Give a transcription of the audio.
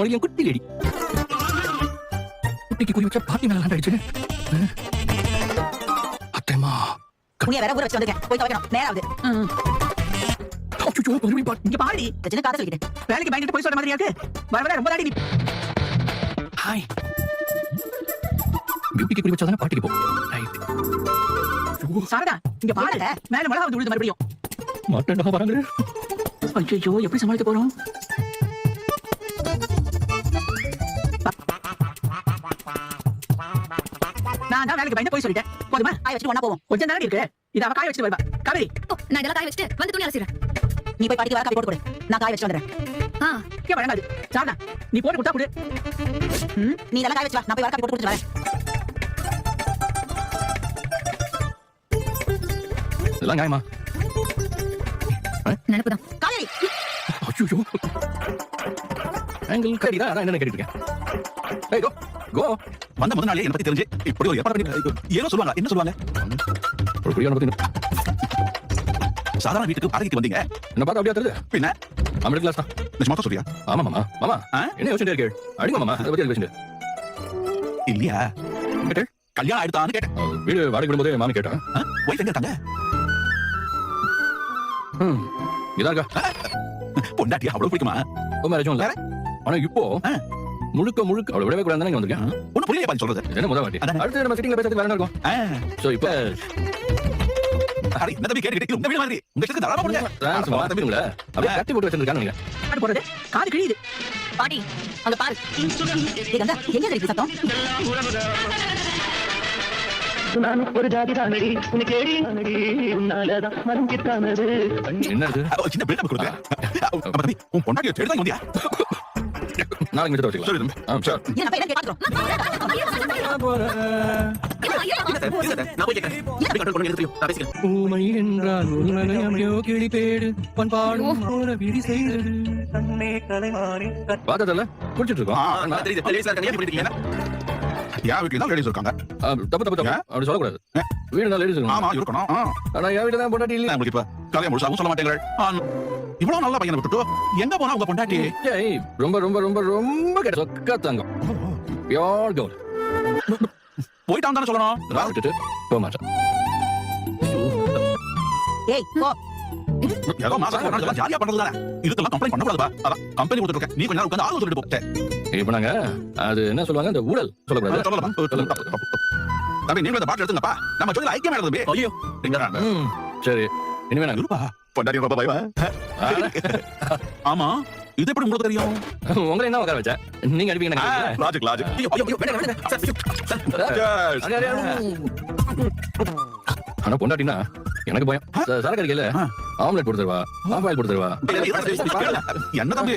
மணியம் குட்டி லேடி. குட்டிக்கு குறி வச்சா பாட்டி மேல அடிச்சு அத்தைமா துணியை வேற ஊற வச்சு வந்திருக்கேன். போய் துவைக்கணும். மறுபடியும் பாட்டி. இங்க பாடி இந்த சின்ன காதை சொல்லிக்கிட்டு வேலைக்கு பயந்துட்டு போய் சொல்ற மாதிரியா இருக்கு. வர வர ரொம்ப தாடி நீ ஹாய் பியூட்டிக்கு குறி வச்சாதானே பாட்டிக்கு போ. ரைட் சாரதா இங்க பாருங்க. மேல மிளகா வந்து விழுது மறுபடியும். மாட்டேன்டா வராங்க. ஐயோ எப்படி சமாளிக்க போறோம்? நான் தான் வேலைக்கு பயந்து போய் சொல்லிட்டேன். போதுமா? காய வச்சுட்டு ஒண்ணா போவோம். கொஞ்சம் தானே இருக்கு. இத அவ காய வச்சுட்டு வருவா. ஓ, நான் இதெல்லாம் காய வச்சுட்டு வந்து துணி அலசிடுறேன். நீ போய் பாட்டிக்கு வர காப்பி போட்டு கொடு. நான் காய வச்சுட்டு வந்துடுறேன். ஆ. இங்க வழங்காது சாரதா நீ போட்டு கொடுத்தா கொடு. நீ இதெல்லாம் காய வச்சு வா. நான் போய் வர காப்பி போட்டு கொடுத்துட்டு வரேன். இதெல்லாம் நியாயமா? நினைப்புதான். காவேரி! ஐயோ. ஆங்கிள் கடிடா அதான் என்ன கேட்டுட்டு இருக்கேன்? ஏய் கோ வந்த முதல் நாளே என்ன பத்தி தெரிஞ்சு இப்படி ஒரு ஏற்பாடு பண்ணி ஏதோ சொல்லுவாங்க என்ன சொல்லுவாங்க? ஒரு புரியான பத்தி சாதாரண வீட்டுக்கு வாடகைக்கு வந்தீங்க. என்ன பார்த்தா அப்படியே தெரியுது? பின்ன? மிடில் கிளாஸ் தான். நிஜமா தான் சொல்றியா? ஆமா மாமா. மாமா? என்ன யோசிச்சுட்டே இருக்கே அடிங்க மாமா. அதை பத்தி பேசுங்க இல்லையா? கல்யாணம் ஆயிடுதான்னு கேட்டேன். வீடு வாடகை விடும்போதே மாமி கேட்டேன் ஒய்ஃப் எங்க இருக்காங்க? இருக்கா? பொண்டாட்டி அவ்வளவு பிடிக்குமா? ரொம்ப மேரேஜும் இல்ல? ஆனா இப்போ. முழுக்க முழுக்க அவளை விடவே கூடாது இங்க வந்திருக்கேன். ஒண்ணு புரியல பாரு சொல்றது. இது என்ன முதல் வாட்டி. அடுத்து நம்ம சிட்டிங்ல பேசுறது வேற என்ன இருக்கும்? சோ இப்போ போட்டு அங்க பாரு. எங்க இருக்கு சத்தம்? ஒரு ஜாதி தானடி. உன்னை கேடி தானடி உன்னாலதான் மனம் கிட்டானது என்ன இது ஒரு சின்ன உன் பொண்டாட்டியை தேடி தான் வந்தியா? நாளைக்கு மிச்சத்தை வச்சுக்கலாம். சரி. தம்பி. ஆ சரி. ஊமை என்றால் உண்மையோ கிளிப்பேடு பண்பாடும் பார்த்ததில்ல குடிச்சிட்டு இருக்கோம் ladies எல்லாம் இருக்காங்க. என் வீட்டுல தப்பு தப்பு தப்பு. அப்படி சொல்லக்கூடாது. வீடு தான் லேடிஸ் ஆமா, இருக்கணும். ஆனா என் வீடு தான் பொண்டாட்டி இல்ல உங்களுக்கு இப்ப? கதையை முழுசாவும் சொல்ல மாட்டேங்கிறாள். இவ்வளவு நல்ல பையனை விட்டுட்டு எங்க போனா உங்க பொண்டாட்டி? ஏய் ரொம்ப ரொம்ப ரொம்ப ரொம்ப கெட்ட சொக்க தங்கம். பியோர் போயிட்டான் தானே சொல்லணும். விட்டுட்டு போக மாட்டேன். ஏய் போ. ஏதோ மாசம் ஒரு நாள் இதெல்லாம் ஜாலியா பண்றது தானே இதுக்கெல்லாம் கம்ப்ளைண்ட் பண்ணக்கூடாதுப்பா. அதான் கம்பெனி கொடுத்துட்டு இருக்கேன். நீ கொஞ்ச நேரம் உட்காந்து ஆளு சொல்லிட்டு போட்டேன் இப்ப நாங்க அது என்ன சொல்லுவாங்க? இந்த ஊழல் சொல்லக்கூடாது. தம்பி நீங்களும் இந்த பாட்டு எடுத்துங்கப்பா. நம்ம சொல்லி ஐக்கியம் தம்பி. ஐயோ. சரி. இனிமே நாங்க இருப்பா பொண்டாட்டி ரொம்ப பயமா ஆமா இது எப்படி உங்களுக்கு தெரியும்? உங்களை என்ன உட்கார வச்சா? நீங்க அடிப்பீங்க. Logic logic. ஆனா பொண்டாட்டினா எனக்கு பயம். சரக்கு அடிக்கல. ஆம்லெட் போட்டு தருவா ஆஃப் ஆயில் போட்டு தருவா என்ன தம்பி?